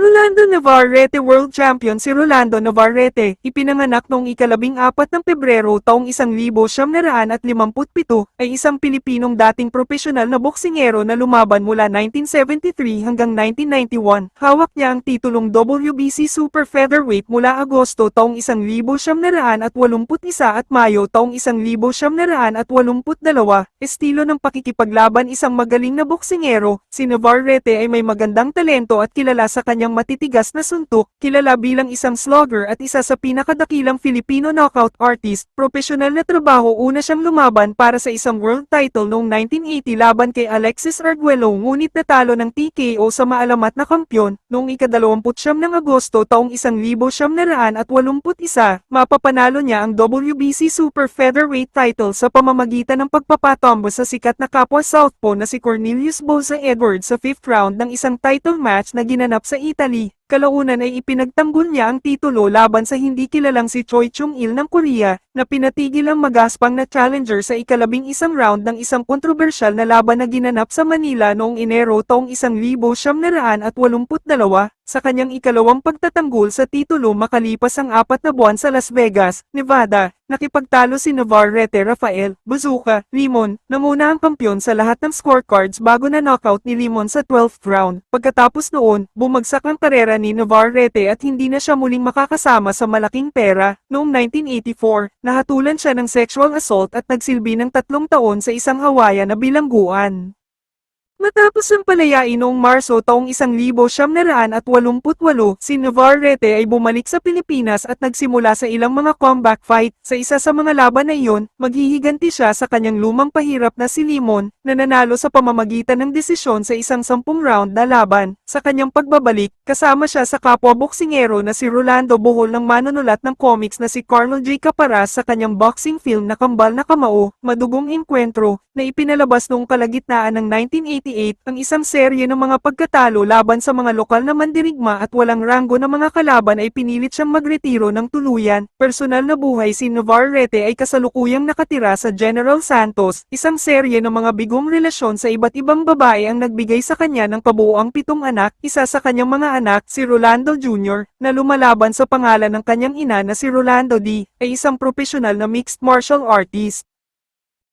Rolando Navarrete World Champion si Rolando Navarrete, ipinanganak noong ikalabing apat ng Pebrero taong 1957 ay isang Pilipinong dating profesional na boksingero na lumaban mula 1973 hanggang 1991. Hawak niya ang titulong WBC Super Featherweight mula Agosto taong 1981 at Mayo taong 1982. Estilo ng pakikipaglaban isang magaling na boksingero, si Navarrete ay may magandang talento at kilala sa kanyang matitigas na suntok, kilala bilang isang slugger at isa sa pinakadakilang Filipino knockout artist. Profesional na trabaho una siyang lumaban para sa isang world title noong 1980 laban kay Alexis Arguello ngunit natalo ng TKO sa maalamat na kampyon. Noong ikadalawamputsyam ng Agosto taong 1981, mapapanalo niya ang WBC Super Featherweight title sa pamamagitan ng pagpapatombo sa sikat na kapwa Southpaw na si Cornelius Boza Edwards sa fifth round ng isang title match na ginanap sa Italy. ali. Kalaunan ay ipinagtanggol niya ang titulo laban sa hindi kilalang si Choi Chung-il ng Korea, na pinatigil ang magaspang na challenger sa ikalabing isang round ng isang kontrobersyal na laban na ginanap sa Manila noong Enero taong 1982. Sa kanyang ikalawang pagtatanggol sa titulo makalipas ang apat na buwan sa Las Vegas, Nevada, nakipagtalo si Navarrete Rafael Bazuca Limon na muna ang kampyon sa lahat ng scorecards bago na knockout ni Limon sa 12th round. Pagkatapos noon, bumagsak ang karera ni Navarrete at hindi na siya muling makakasama sa malaking pera. Noong 1984, nahatulan siya ng sexual assault at nagsilbi ng tatlong taon sa isang Hawaiian na bilangguan. Matapos ang palayain noong Marso taong 1988, si Navarrete ay bumalik sa Pilipinas at nagsimula sa ilang mga comeback fight. Sa isa sa mga laban na iyon, maghihiganti siya sa kanyang lumang pahirap na si Limon, na nanalo sa pamamagitan ng desisyon sa isang sampung round na laban. Sa kanyang pagbabalik, kasama siya sa kapwa boksingero na si Rolando Bohol ng manunulat ng comics na si Carlo J. Caparas sa kanyang boxing film na Kambal na Kamao, Madugong Enkwentro, na ipinalabas noong kalagitnaan ng 1988 ang isang serye ng mga pagkatalo laban sa mga lokal na mandirigma at walang ranggo na mga kalaban ay pinilit siyang magretiro ng tuluyan. Personal na buhay si Navarrete ay kasalukuyang nakatira sa General Santos, isang serye ng mga bigong relasyon sa iba't ibang babae ang nagbigay sa kanya ng kabuuang pitong anak, isa sa kanyang mga anak, si Rolando Jr., na lumalaban sa pangalan ng kanyang ina na si Rolando D., ay isang profesional na mixed martial artist.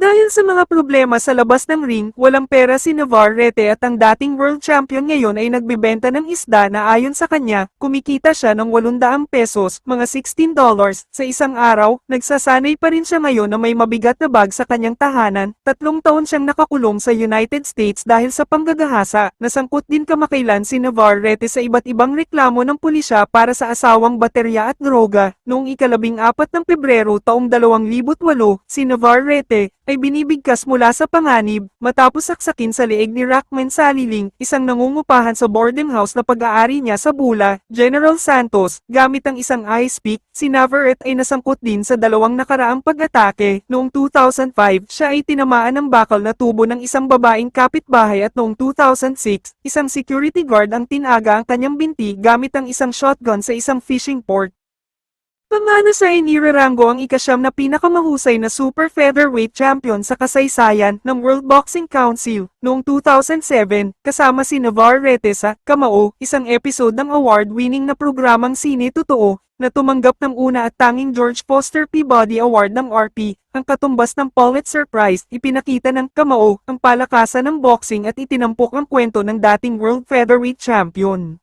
Dahil sa mga problema sa labas ng ring, walang pera si Navarrete at ang dating world champion ngayon ay nagbibenta ng isda na ayon sa kanya, kumikita siya ng 800 pesos, mga 16 dollars, sa isang araw, nagsasanay pa rin siya ngayon na may mabigat na bag sa kanyang tahanan, tatlong taon siyang nakakulong sa United States dahil sa panggagahasa, nasangkot din kamakailan si Navarrete sa iba't ibang reklamo ng pulisya para sa asawang baterya at droga, noong ikalabing apat ng Pebrero taong 2008, si Navarrete, ay binibigkas mula sa panganib, matapos saksakin sa leeg ni Rockman Saliling, isang nangungupahan sa boarding house na pag-aari niya sa Bula, General Santos, gamit ang isang ice pick, si Navarrete ay nasangkot din sa dalawang nakaraang pag-atake. Noong 2005, siya ay tinamaan ng bakal na tubo ng isang babaeng kapitbahay at noong 2006, isang security guard ang tinaga ang kanyang binti gamit ang isang shotgun sa isang fishing port. Pamana sa inirarango ang ikasyam na pinakamahusay na super featherweight champion sa kasaysayan ng World Boxing Council noong 2007, kasama si Navarrete sa Kamao, isang episode ng award-winning na programang Sine Totoo, na tumanggap ng una at tanging George Foster Peabody Award ng RP, ang katumbas ng Pulitzer Prize, ipinakita ng Kamao ang palakasan ng boxing at itinampok ang kwento ng dating World Featherweight Champion.